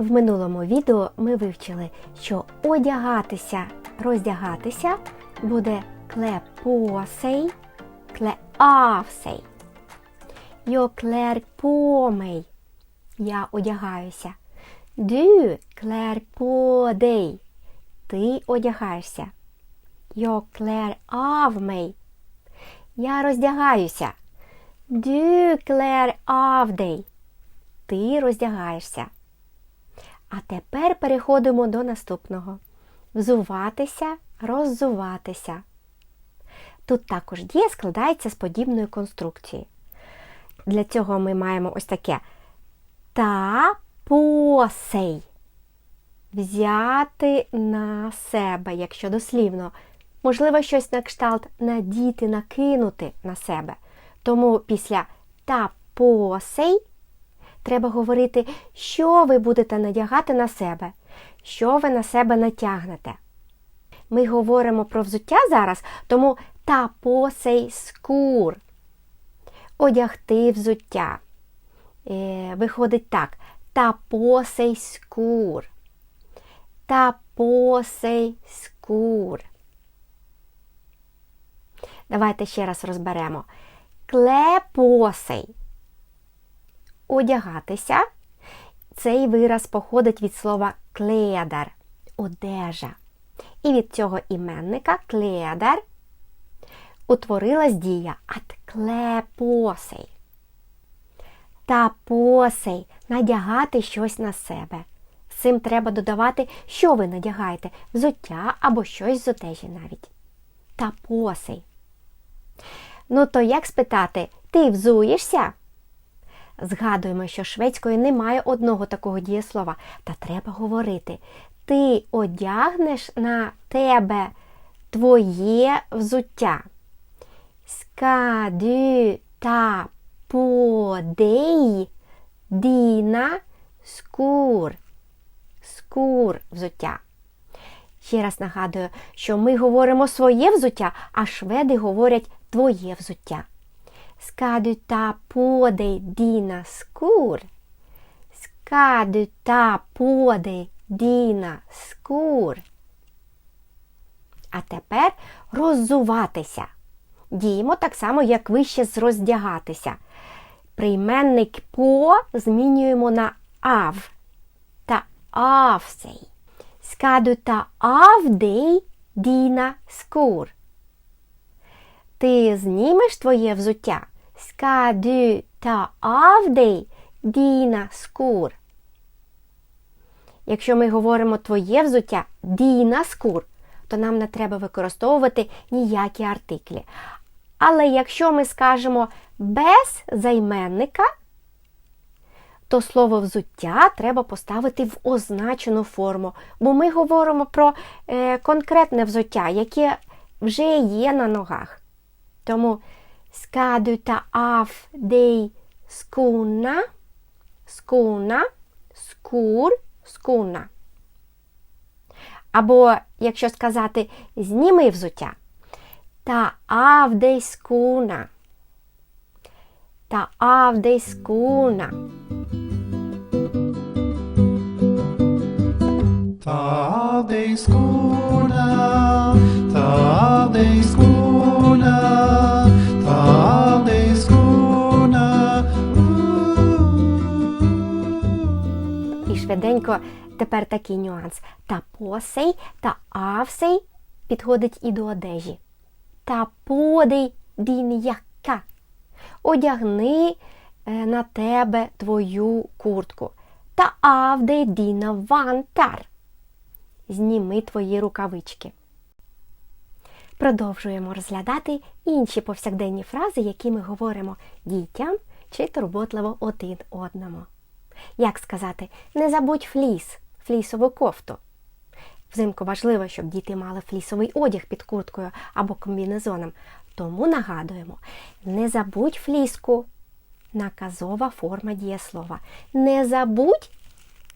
В минулому відео ми вивчили, що одягатися, роздягатися буде клепосей, клеавсей. På mig. Я одягаюся. På dig. Ти одягаєшся. Av mig. Я роздягаюся. Av dig. Ти роздягаєшся. А тепер переходимо до наступного. Взуватися, роззуватися. Тут також дія складається з подібної конструкції. Для цього ми маємо ось таке та посей. Взяти на себе, якщо дослівно. Можливо, щось на кшталт надіти, накинути на себе. Тому після та посей треба говорити, що ви будете надягати на себе, що ви на себе натягнете. Ми говоримо про взуття зараз, тому та посей скур. Одягти взуття. Е, Виходить так. Та посей скур. Та посей скур. Давайте ще раз розберемо. Клепосей. Одягатися. Цей вираз походить від слова кледар одежа. І від цього іменника кледар утворилась дія ат клепосей. Та посей надягати щось на себе. З цим треба додавати, що ви надягаєте, взуття або щось з одежі навіть. Та посей. Ну, то як спитати, ти взуєшся? Згадуємо, що шведською немає одного такого дієслова, та треба говорити. Ти одягнеш на тебе твоє взуття. Ta på dig dina skor? Скур взуття. Ще раз нагадую, що ми говоримо своє взуття, а шведи говорять твоє взуття. Ska du ta på dig dina skor? Ska du ta på dig dina skor? А тепер роззуватися. Діємо так само, як вище з роздягатися. Прийменник по змінюємо на ав та авсей. Du ta av dig? Ти знімеш твоє взуття? Ska du ta av dig dina skor? Якщо ми говоримо твоє взуття діна скур, то нам не треба використовувати ніякі артиклі. Але якщо ми скажемо без займенника, то слово взуття треба поставити в означену форму, бо ми говоримо про е, конкретне взуття, яке вже є на ногах. Тому ska du ta av dig skorna, skorna, skor, skorna. Або, якщо сказати зніми взуття, та av dig skorna. Ta av dig skorna. Ta av тепер такий нюанс. Та посей та авсей підходить і до одежі. Та подей дін яка. Одягни е, на тебе твою куртку. Та авдей діна вантар. Зніми твої рукавички. Продовжуємо розглядати інші повсякденні фрази, які ми говоримо дітям чи турботливо один одному. Як сказати, не забудь фліс, флісову кофту. Взимку важливо, щоб діти мали флісовий одяг під курткою або комбінезоном. Тому нагадуємо, не забудь фліску. Наказова форма дієслова. Не забудь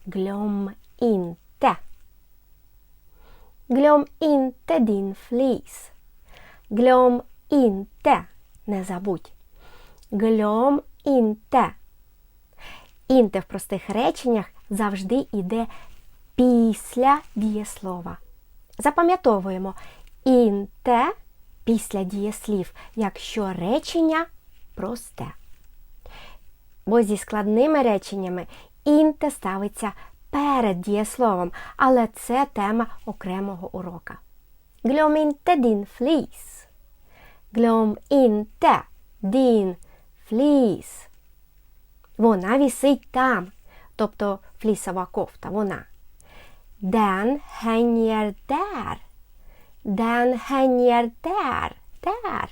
гльом інте. Гльом інте дін фліс. Гльом інте. Не забудь. Гльом інте. Інте в простих реченнях завжди йде після дієслова. Запам'ятовуємо інте після дієслів, якщо речення просте. Бо зі складними реченнями інте ставиться перед дієсловом, але це тема окремого урока. Glöm inte din flis. Glöm inte din flis. Вона вісить там, тобто флісова кофта, вона. Den hänger där. Den hänger där, där.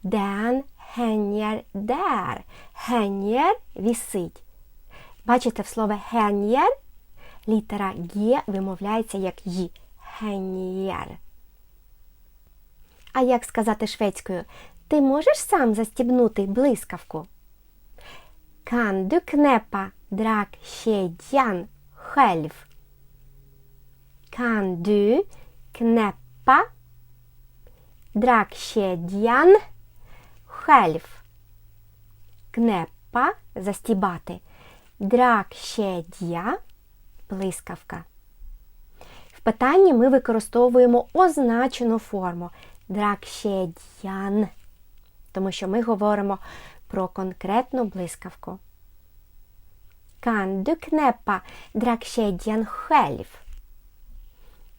Den hänger där. Hänger вісить. Бачите, в слові hänger літера Г вимовляється як Й. Hänger. А як сказати шведською? Ти можеш сам застібнути блискавку? Kan du knäppa dragkedjan själv? Kan du knäppa dragkedjan själv? Knäppa – застібати. Dragkedja – блискавка. В питанні ми використовуємо означену форму dragkedjan, тому що ми говоримо про конкретну блискавку. Kan du knäppa dragkedjan själv?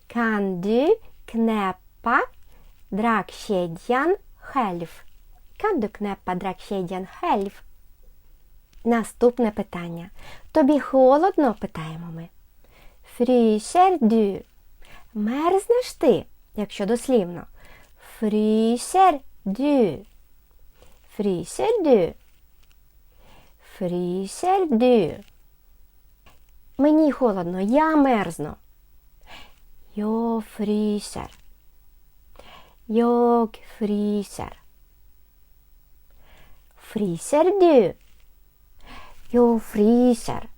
Kan du knäppa dragkedjan själv? Kan du knäppa dragkedjan själv? Наступне питання. Тобі холодно? питаємо ми. Fryser du? Мерзнеш ти, якщо дослівно. Fryser du? Fryser du? Fryser du? Мені холодно, я мерзну. Jag fryser. Jag fryser. Fryser du? Jag fryser.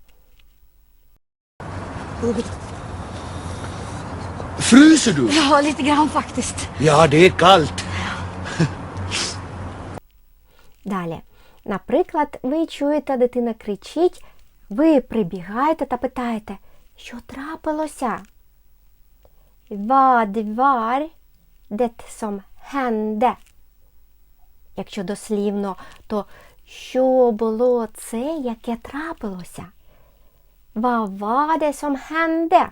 Fryser du? Ja, lite grann faktiskt. Ja, det är kallt. Далі. Наприклад, ви чуєте, дитина кричить, ви прибігаєте та питаєте, що трапилося? Vad var det som? Якщо дослівно, то що було це, яке трапилося? Vad var det som hände?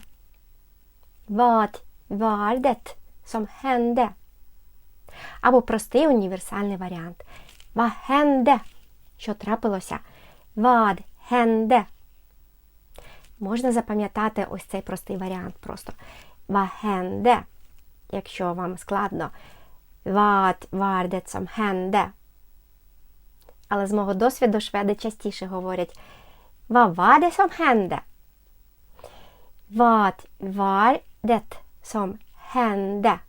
Vad var? Або простий універсальний варіант. Hände? Що трапилося? Vad hände? Можна запам'ятати ось цей простий варіант просто. Vad? Якщо вам складно. Vad var det som? Але з мого досвіду шведи частіше говорять Vad var det som hände? Vad var det?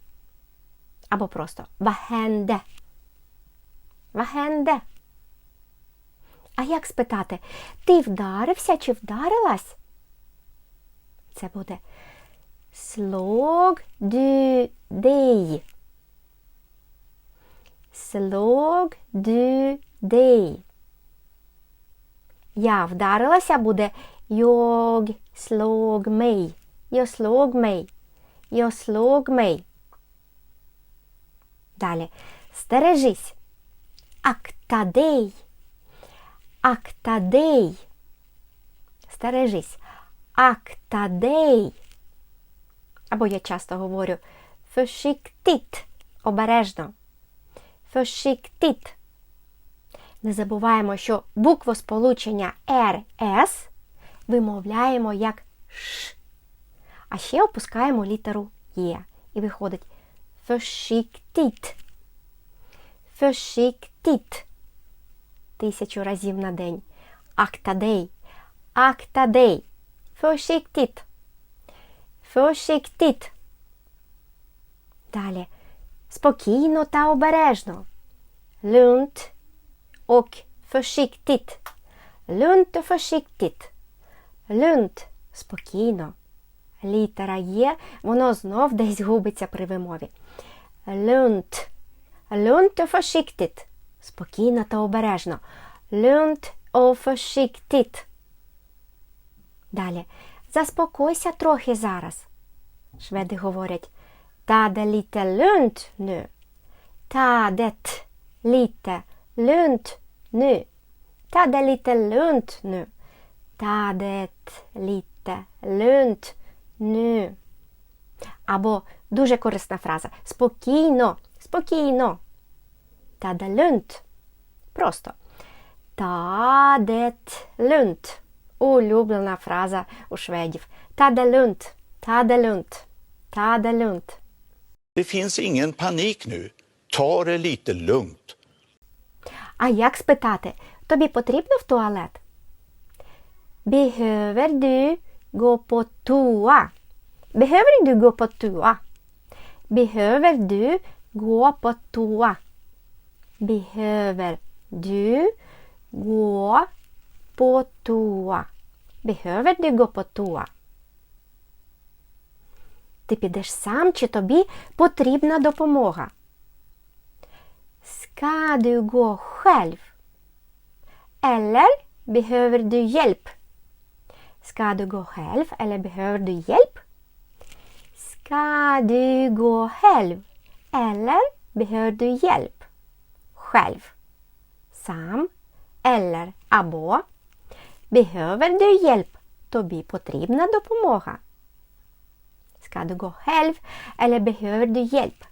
Або просто Vad hände? Vad? А як спитати, ти вдарився чи вдарилась? Це буде Slog du dig? Slog du dig? Я вдарилася буде mig. Jag slog mig. Jag slog mig. Далі. Стережись. Акта dig. Акта dig. Стережись. Акта dig. Або я часто говорю försiktigt. Обережно. Försiktigt. Не забуваємо, що буквосполучення РС вимовляємо як Ш. А ще опускаємо літеру Є. І виходить försiktigt. Försiktigt. Тисячу разів на день. Акта dig. Акта dig. Försiktigt. Försiktigt. Далі. Спокійно та обережно. Lugnt och försiktigt. Lugnt och försiktigt. Спокійно. Літера Є, воно знов десь губиться при вимові. Lugnt. Lugnt och. Спокійно та обережно. Och försiktigt. Далі. Заспокойся трохи зараз. Шведи говорять та det lite lugnt nu. Det lite lugnt nu. Det lite lugnt nu. Det lite lugnt nu. Або дуже корисна фраза. Спокійно, спокійно. Ta det lugnt. Просто. Ta det lugnt. Улюблена фраза у шведів. Ta det lugnt. Ta det lugnt. Ta det lugnt. Det finns ingen panik nu. Ta det lite lugnt. А як спитати? Тобі потрібно в туалет? Behöver du gå på toa? Behöver du gå på toa? Behöver du gå på toa? Behöver du gå på toa? Behöver du gå på toa? Ти підеш сам чи тобі потрібна допомога? Ska du gå själv? Eller behöver du hjälp? Ska du gå själv eller behöver du hjälp? Ska du gå själv eller behöver du hjälp? Själv. Сам eller або. Behöver du hjälp? Тобі потрібна допомога. Ska du gå själv eller behöver du hjälp?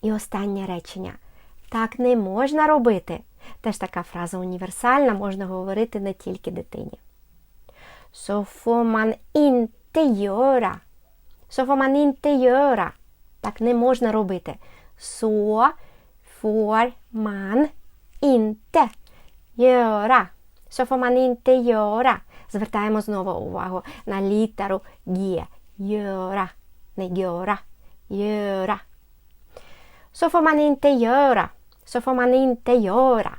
І останнє речення. Так не можна робити. Теж така фраза універсальна, можна говорити не тільки дитині. Så får man inte göra. Så får man inte göra. Так не можна робити. Så får man inte göra. Så får man inte göra. Звертаємо знову увагу на літеру Г. Göra. Не göra. Göra. Så får man inte göra. Så får man inte göra.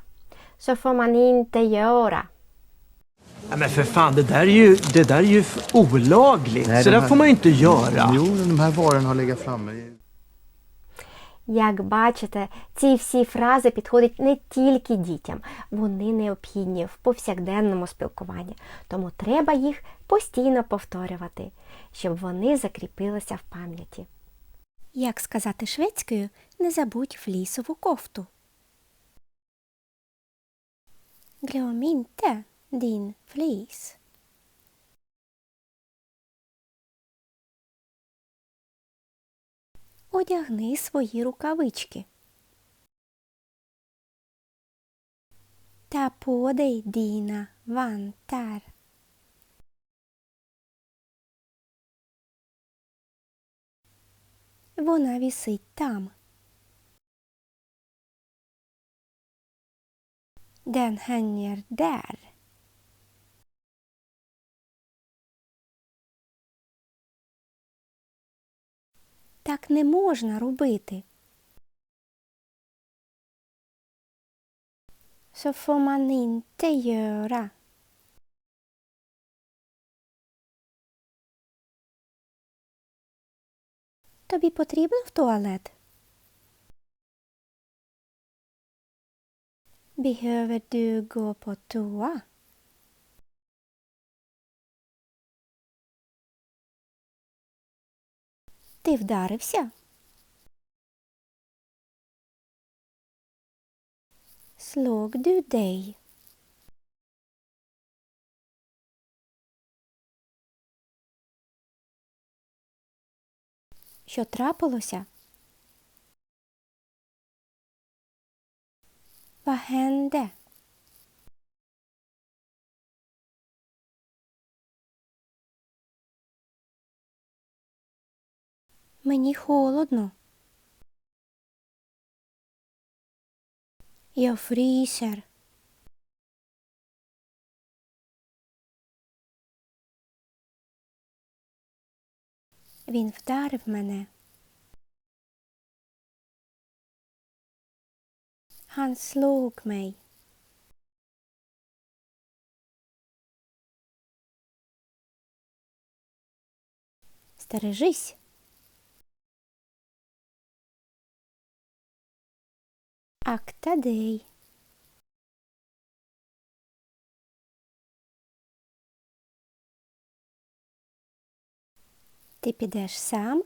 Så får man inte göra. Ja, men för fan, det där är ju, det där är ju f- olagligt. Nej, så de där här- får man ju inte göra. Jo, de här varorna har legat framme. Як бачите, ці всі фрази підходять не тільки дітям, вони необхідні в повсякденному спілкуванні, тому треба їх постійно повторювати, щоб вони закріпилися в пам'яті. Як сказати шведською, не забудь флісову кофту. Glöm inte din. Одягни свої рукавички. På dig dina vantar. Вона вісить там. Den hänger där. Так не можна робити. Så får man inte göra. Тобі потрібно в туалет? Behöver du gå på toa? Ти вдарився? Du dig? Що трапилося? Vad Мені холодно. Jag fryser. Він вдарив мене. Han slog. Стережись. Актадей. Ти підеш сам?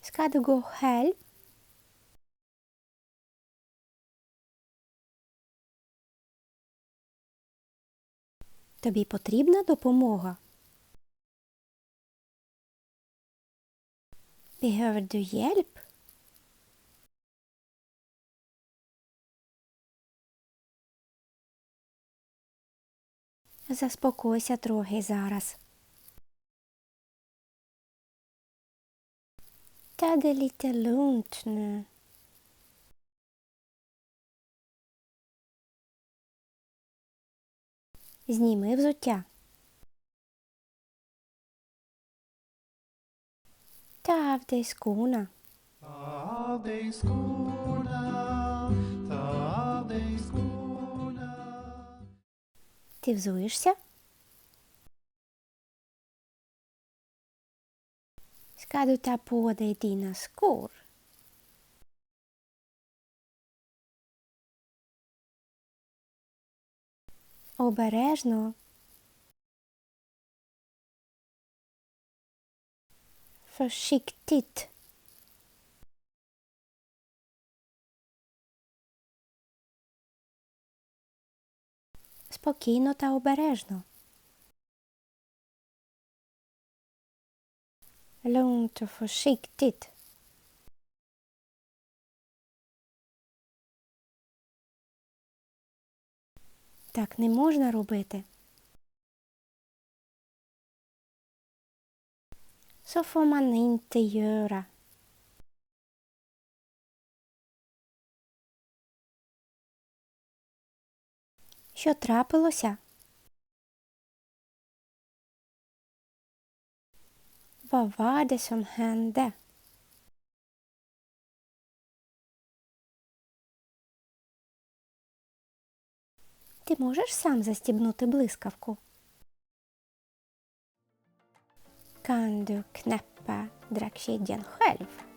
Скаду du gå? Тобі потрібна допомога? Behöver du hjälp? Заспокойся трохи зараз. Ta det lite. Зніми взуття. Ta av dig skorna. Ta av dig skorna, ta av dig skorna. Ти взуєшся? Ska du ta på dig dina skor? Обережно. Försiktigt. Спокійно та обережно. Lugnt och försiktigt. Так не можна робити. Så får man inte göra. Що трапилося? Vad var? Ти можеш сам застібнути блискавку? Kan du knäppa dragkedjan själv?